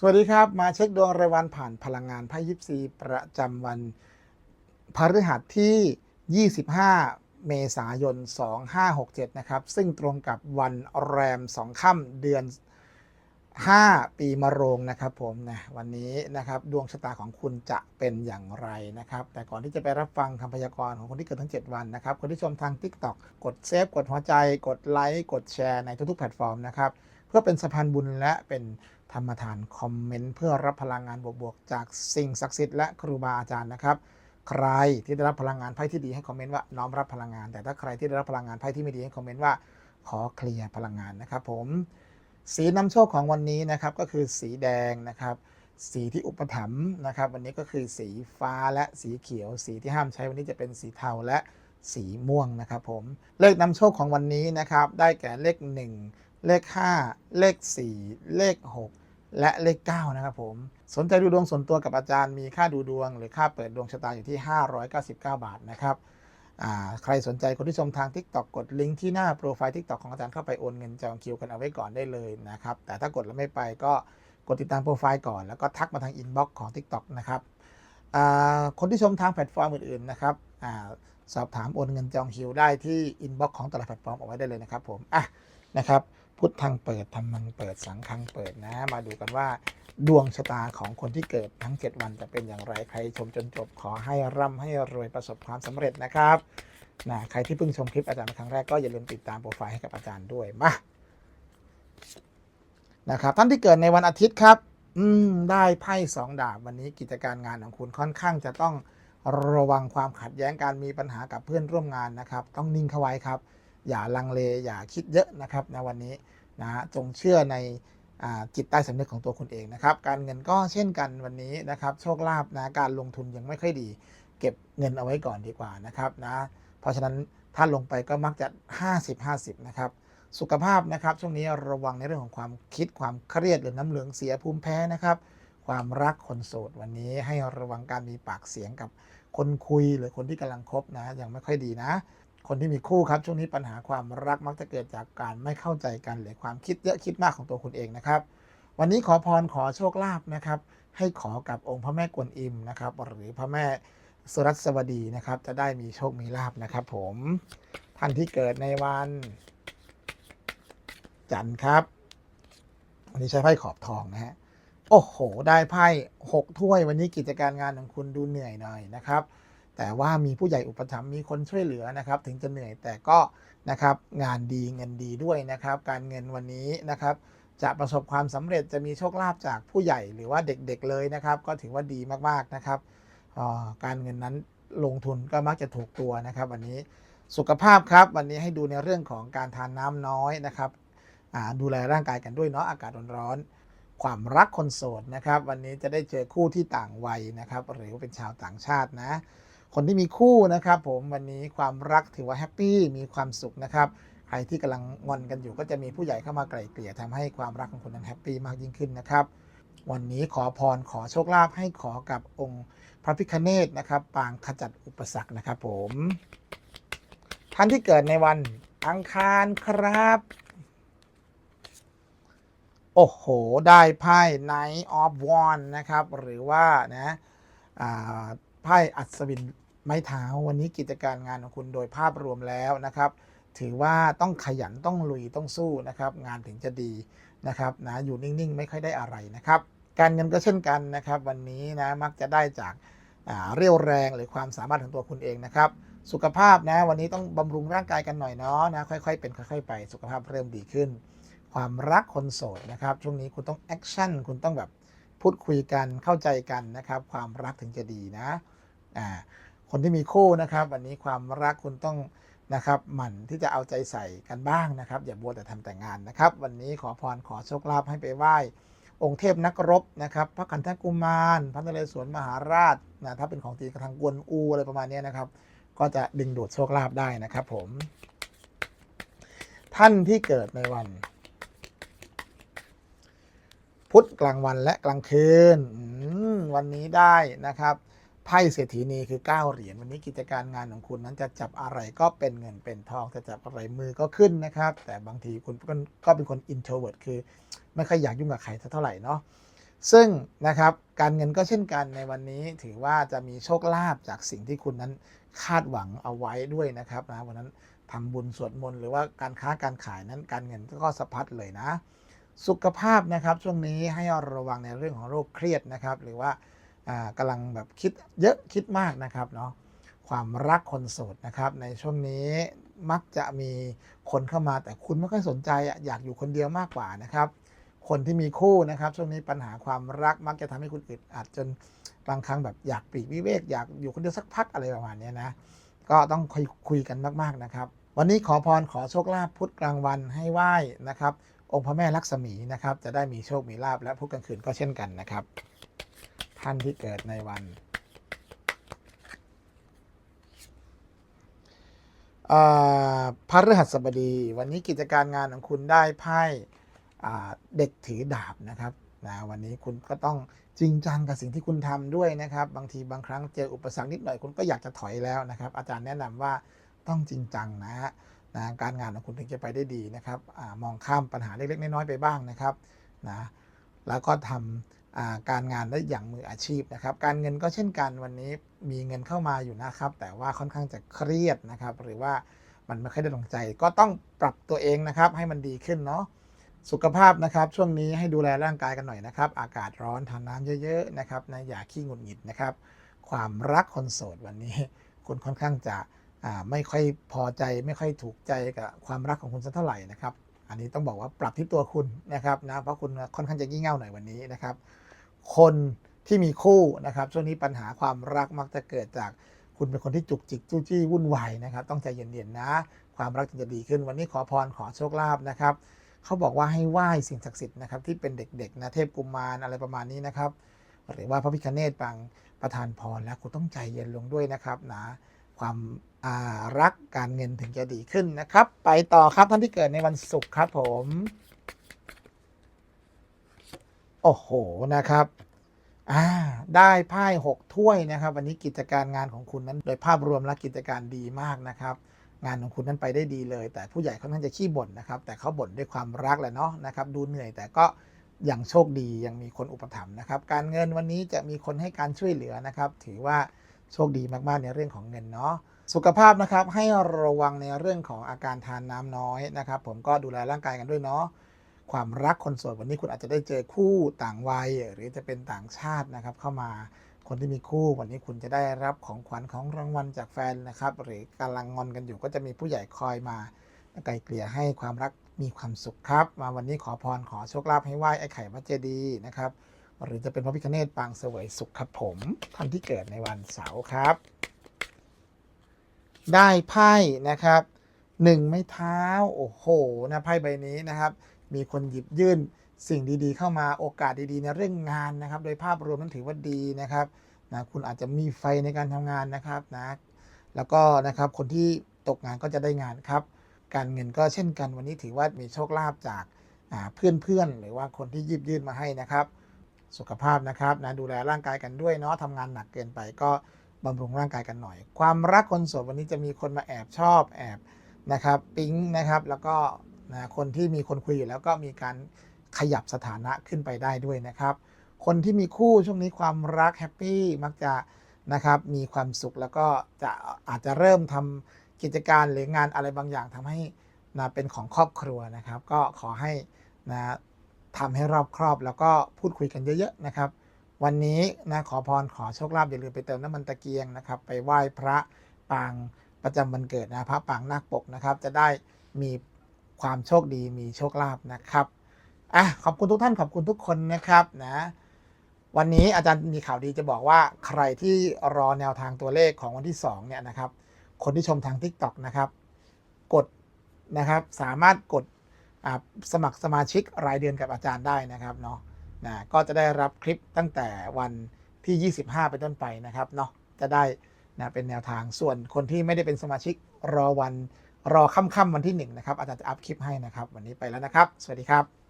สวัสดีครับ มาเช็คดวงรายวันผ่านพลังงานไพ่ยิปซีประจำวันพฤหัสที่ 25 เมษายน 2567 นะครับ ซึ่งตรงกับวันแรม 2 ค่ำเดือน 5 ปีมะโรงนะครับผมนะวันนี้นะครับดวงชะตาของคุณจะเป็นอย่างไรนะครับ แต่ก่อนที่จะไปรับฟังคำพยากรณ์ของคนที่เกิดทั้ง 7 วันนะครับ คนที่ชมทาง TikTok กดเซฟกดหัวใจ กดไลค์กดแชร์ในทุกๆแพลตฟอร์มนะครับ เพื่อเป็นสะพานบุญและเป็น ธรรมทานคอมเมนต์เพื่อรับพลังงานบวกๆจากสิ่งศักดิ์สิทธิ์และครูบาอาจารย์นะครับใครที่ได้รับพลังงานไพ่ที่ดีให้คอมเมนต์ว่าน้อมรับพลังงาน แต่ถ้าใครที่ได้รับพลังงานไพ่ที่ไม่ดีให้คอมเมนต์ว่าขอเคลียร์พลังงานนะครับ ผมสีนำโชคของวันนี้นะครับก็คือสีแดงนะครับ สีที่อุปถัมภ์นะครับ วันนี้ก็คือสีฟ้าและสีเขียว สีที่ห้ามใช้วันนี้จะเป็นสีเทาและสีม่วงนะครับ ผมเลขนำโชคของวันนี้นะครับ ได้แก่เลข 1 เลข 5 เลข 4 เลข 6 และเลข 9 นะครับผม สนใจดูดวงส่วนตัวกับอาจารย์มีค่าดูดวง หรือค่าเปิดดวงชะตาอยู่ที่ 599 บาทนะครับใครสนใจคนที่ชมทาง TikTok กดลิงก์ที่หน้าโปรไฟล์ TikTok ของอาจารย์เข้าไปโอนเงินจองคิวกันเอาไว้ก่อนได้เลยนะครับ แต่ถ้ากดแล้วไม่ไปก็กดติดตามโปรไฟล์ก่อน แล้วก็ทักมาทางอินบ็อกซ์ของ TikTok นะครับคนที่ชมทางแพลตฟอร์มอื่นๆนะครับอสอบถามโอนเงินจองคิวได้ที่อินบ็อกซ์ของแต่ละแพลตฟอร์มเอาไว้ได้เลยนะครับผมอะนะครับ พุทธังเปิดธรรมังเปิดสังฆังเปิดนะ มาดูกันว่าดวงชะตาของคนที่เกิดทั้ง 7 วันจะเป็นอย่างไรใครชมจนจบขอให้ร่ำให้รวยประสบความสำเร็จนะครับนะใครที่เพิ่งชมคลิปอาจารย์ครั้งแรกก็อย่าลืมติดตามโปรไฟล์ให้กับอาจารย์ด้วยมานะครับท่านที่เกิดในวันอาทิตย์ครับ อืมได้ไพ่สองดาบวันนี้กิจการงานของคุณค่อนข้างจะต้องระวังความขัดแย้งการมีปัญหากับเพื่อนร่วมงานนะครับ ต้องนิ่งเข้าไว้ครับ อย่าลังเล อย่าคิดเยอะนะครับในวันนี้นะจงเชื่อในจิตใต้สำนึกของตัวคุณเองนะครับ การเงินก็เช่นกันวันนี้นะครับ โชคลาภนะการลงทุนยังไม่ค่อยดี เก็บเงินเอาไว้ก่อนดีกว่านะครับนะเพราะฉะนั้นถ้าลงไปก็มักจะ 50-50 นะครับ สุขภาพนะครับ ช่วงนี้ระวังในเรื่องของความคิดความเครียดหรือน้ำเหลืองเสียภูมิแพ้นะครับ ความรักคนโสดวันนี้ให้ระวังการมีปากเสียงกับคนคุยหรือคนที่กำลังคบนะยังไม่ค่อยดีนะ คนที่มีคู่ครับช่วงนี้ปัญหาความรักมักจะเกิดจากการไม่เข้าใจกันหรือความคิดเยอะคิดมากของตัวคุณเองนะครับ วันนี้ขอพรขอโชคลาภนะครับ ให้ขอกับองค์พระแม่กวนอิมนะครับ หรือพระแม่สุรัสวดีนะครับ จะได้มีโชคมีลาภนะครับ ผมท่านที่เกิดในวัน จันทร์ครับวันนี้ใช้ไพ่ขอบทองนะฮะโอ้โห ได้ไพ่หกถ้วย วันนี้กิจการงานของคุณดูเหนื่อยหน่อยนะครับ แต่ว่ามีผู้ใหญ่อุปถัมภ์มีคนช่วยเหลือนะครับ ถึงจะเหนื่อยแต่ก็นะครับงานดีเงินดีด้วยนะครับ การเงินวันนี้นะครับ จะประสบความสำเร็จจะมีโชคลาภจากผู้ใหญ่หรือว่าเด็กๆเลยนะครับ ก็ถือว่าดีมากๆนะครับอ่าการเงินนั้นลงทุนก็มักจะถูกตัวนะครับ วันนี้สุขภาพครับวันนี้ให้ดูในเรื่องของการทานน้ำน้อยนะครับดูแลร่างกายกันด้วยเนาะอากาศร้อนๆความรักคนโสดนะครับ วันนี้จะได้เจอคู่ที่ต่างวัยนะครับ หรือว่าเป็นชาวต่างชาตินะ คนที่มีคู่นะครับผมวันนี้ความรักถือว่าแฮปปี้มีความสุขนะครับใครที่กำลังงอนกันอยู่ก็จะมีผู้ใหญ่เข้ามาไกล่เกลี่ยทำให้ความรักของคุณนั้นแฮปปี้มากยิ่งขึ้นนะครับ วันนี้ขอพรขอโชคลาภให้ขอกับองค์พระพิคเนตนะครับ ปางขจัดอุปสรรคนะครับผม ท่านที่เกิดในวันอังคารครับ โอ้โห ได้ไพ่ Knight of w a n d นะครับ หรือว่านะไพ่อัศวิน ไม้เท้าวันนี้กิจการงานของคุณโดยภาพรวมแล้วนะครับ ถือว่าต้องขยันต้องลุยต้องสู้นะครับ งานถึงจะดีนะครับนะอยู่นิ่งๆ ไม่ค่อยได้อะไรนะครับ การเงินก็เช่นกันนะครับ วันนี้นะมักจะได้จากเรี่ยวแรงหรือความสามารถของตัวคุณเองนะครับ สุขภาพนะวันนี้ต้องบำรุงร่างกายกันหน่อยเนาะนะค่อยๆ เป็นค่อยๆ ไปสุขภาพเริ่มดีขึ้น ความรักคนโสดนะครับช่วงนี้คุณต้องแอคชั่นคุณต้องแบบพูดคุยกันเข้าใจกันนะครับ ความรักถึงจะดีนะอ่า คนที่มีคู่นะครับ วันนี้ความรักคุณต้องนะครับหมั่นที่จะเอาใจใส่กันบ้างนะครับ อย่าบัวแต่ทำแต่งานนะครับ วันนี้ขอพรขอโชคลาภให้ไปไหว้องค์เทพนักรบนะครับพระกันทกุมาร พระนเรศวรมหาราชนะถ้าเป็นของตีกระทางกวนอูอะไรประมาณนี้นะครับ ก็จะดึงดูดโชคลาภได้นะครับผม ท่านที่เกิดในวัน พุธกลางวันและกลางคืนวันนี้ได้นะครับ ไพ่เศรษฐีนีคือ 9 เหรียญวันนี้กิจการงานของคุณนั้นจะจับอะไรก็เป็นเงินเป็นทองจะจับอะไรมือก็ขึ้นนะครับ แต่บางทีคุณก็เป็นคน introvert คือไม่ค่อยอยากยุ่งกับใครเท่าไหร่เนาะซึ่งนะครับการเงินก็เช่นกันในวันนี้ถือว่าจะมีโชคลาภจากสิ่งที่คุณนั้นคาดหวังเอาไว้ด้วยนะครับนะวันนั้นทำบุญสวดมนต์หรือว่าการค้าการขายนั้นการเงินก็สะพัดเลยนะ สุขภาพนะครับช่วงนี้ให้ระวังในเรื่องของโรคเครียดนะครับ หรือว่า กำลังแบบคิดเยอะคิดมากนะครับเนาะความรักคนโสดนะครับ ในช่วงนี้มักจะมีคนเข้ามาแต่คุณไม่ค่อยสนใจอยากอยู่คนเดียวมากกว่านะครับ คนที่มีคู่นะครับ ช่วงนี้ปัญหาความรักมักจะทำให้คุณอึดอัดจนบางครั้งแบบอยากปลีกวิเวกอยากอยู่คนเดียวสักพักอะไรประมาณนี้นะก็ต้องคุยคุยกันมากๆนะครับ วันนี้ขอพรขอโชคลาภพุธกลางวันให้ไหว้นะครับ องค์พระแม่ลักษมีนะครับ จะได้มีโชคมีลาภและพุธกลางคืนก็เช่นกันนะครับ ท่านที่เกิดในวันพระฤหัสบดี วันนี้กิจการงานของคุณได้ไพ่เด็กถือดาบนะครับนะวันนี้คุณก็ต้องจริงจังกับสิ่งที่คุณทำด้วยนะครับ บางทีบางครั้งเจออุปสรรคนิดหน่อยคุณก็อยากจะถอยแล้วนะครับ อาจารย์แนะนำว่าต้องจริงจังนะฮะนะการงานของคุณถึงจะไปได้ดีนะครับอมองข้ามปัญหาเล็กๆน้อยๆไปบ้างนะครับนะแล้วก็ทำอ่า การงานได้อย่างมืออาชีพนะครับ การเงินก็เช่นกันวันนี้มีเงินเข้ามาอยู่นะครับ แต่ว่าค่อนข้างจะเครียดนะครับ หรือว่ามันไม่ค่อยได้ลงใจ ก็ต้องปรับตัวเองนะครับ ให้มันดีขึ้นเนาะสุขภาพนะครับช่วงนี้ให้ดูแลร่างกายกันหน่อยนะครับ อากาศร้อนทานน้ำเยอะๆนะครับนะอย่าขี้หงุดหงิดนะครับ ความรักคนโสดวันนี้ คุณค่อนข้างจะไม่ค่อยพอใจไม่ค่อยถูกใจกับความรักของคุณสักเท่าไหร่นะครับ อันนี้ต้องบอกว่าปรับที่ตัวคุณนะครับนะเพราะคุณค่อนข้างจะงี่เง่าหน่อยวันนี้นะครับ คนที่มีคู่นะครับช่วงนี้ปัญหาความรักมักจะเกิดจากคุณเป็นคนที่จุกจิกจู้จี้วุ่นวายนะครับ ต้องใจเย็นๆนะ ความรักจะดีขึ้น วันนี้ขอพรขอโชคลาภนะครับเขาบอกว่าให้ไหว้สิ่งศักดิ์สิทธิ์นะครับที่เป็นเด็กๆนะเทพกุมารอะไรประมาณนี้นะครับ หรือว่าพระพิฆเนศปางประทานพรแล้วคุณต้องใจเย็นลงด้วยนะครับนะความารักการเงินถึงจะดีขึ้นนะครับ ไปต่อครับท่านที่เกิดในวันศุกร์ครับผม โอ้โหนะครับอ่าได้ไพ่หกถ้วยนะครับ วันนี้กิจการงานของคุณนั้นโดยภาพรวมและกิจการดีมากนะครับ งานของคุณนั้นไปได้ดีเลย แต่ผู้ใหญ่ค่อนข้างจะขี้บ่นนะครับ แต่เขาบ่นด้วยความรักแหละเนาะนะครับดูเหนื่อยแต่ก็ยังโชคดียังมีคนอุปถัมภ์นะครับ การเงินวันนี้จะมีคนให้การช่วยเหลือนะครับ ถือว่าโชคดีมากๆในเรื่องของเงินเนาะสุขภาพนะครับให้ระวังในเรื่องของอาการทานน้ำน้อยนะครับ ผมก็ดูแลร่างกายกันด้วยเนาะ ความรักคนโสดวันนี้คุณอาจจะได้เจอคู่ต่างวัย หรือจะเป็นต่างชาตินะครับ เข้ามาคนที่มีคู่วันนี้คุณจะได้รับของขวัญของรางวัลจากแฟนนะครับ หรือกำลังงอนกันอยู่ก็จะมีผู้ใหญ่คอยมาไกลเกลี่ยให้ความรักมีความสุขครับ มาวันนี้ขอพรขอโชคลาภให้ไหว้ไอ้ไข่วัดเจดีนะครับ หรือจะเป็นพระพิฆเนศปางเสวยสุขครับผมท่านที่เกิดในวันเสาร์ครับ ได้ไพ่นะครับหนึ่งไม้เท้าโอ้โหนะไพ่ใบนี้นะครับ มีคนหยิบยื่นสิ่งดีๆ เข้ามาโอกาสดีๆ ในเรื่องงานนะครับ โดยภาพรวมนั้นถือว่าดีนะครับนะคุณอาจจะมีไฟในการทำงานนะครับนะแล้วก็นะครับคนที่ตกงานก็จะได้งานครับ การเงินก็เช่นกันวันนี้ถือว่ามีโชคลาภจากเพื่อนๆหรือว่าคนที่หยิบยื่นมาให้นะครับ สุขภาพนะครับนะดูแลร่างกายกันด้วยเนาะทำงานหนักเกินไปก็บำรุงร่างกายกันหน่อย ความรักคนโสดวันนี้จะมีคนมาแอบชอบแอบนะครับปิ๊งนะครับ แล้วก็ นะคนที่มีคนคุยอยู่แล้วก็มีการขยับสถานะขึ้นไปได้ด้วยนะครับ คนที่มีคู่ช่วงนี้ความรักแฮปปี้มักจะนะครับมีความสุขแล้วก็จะอาจจะเริ่มทำกิจการหรืองานอะไรบางอย่างทำให้นะเป็นของครอบครัวนะครับ ก็ขอให้นะทำให้รอบครอบแล้วก็พูดคุยกันเยอะๆนะครับ วันนี้นะขอพรขอโชคลาภอย่าลืมไปเติมน้ำมันตะเกียงนะครับ ไปไหว้พระปางประจำวันเกิดนะพระปางนาคปกนะครับ จะได้มี ความโชคดีมีโชคลาภนะครับอะขอบคุณทุกท่านขอบคุณทุกคนนะครับนะวันนี้อาจารย์มีข่าวดีจะบอกว่าใครที่รอแนวทางตัวเลขของวันที่2เนี่ยนะครับ คนที่ชมทาง TikTok นะครับ กดนะครับสามารถกดสมัครสมาชิกรายเดือนกับอาจารย์ได้นะครับเนาะนะก็จะได้รับคลิปตั้งแต่วันที่ 25 เป็นต้นไปนะครับเนาะจะได้นะเป็นแนวทางส่วนคนที่ไม่ได้เป็นสมาชิกรอวัน รอค่ำๆวันที่1นะครับอาจารย์จะอัพคลิปให้นะครับ วันนี้ไปแล้วนะครับ สวัสดีครับ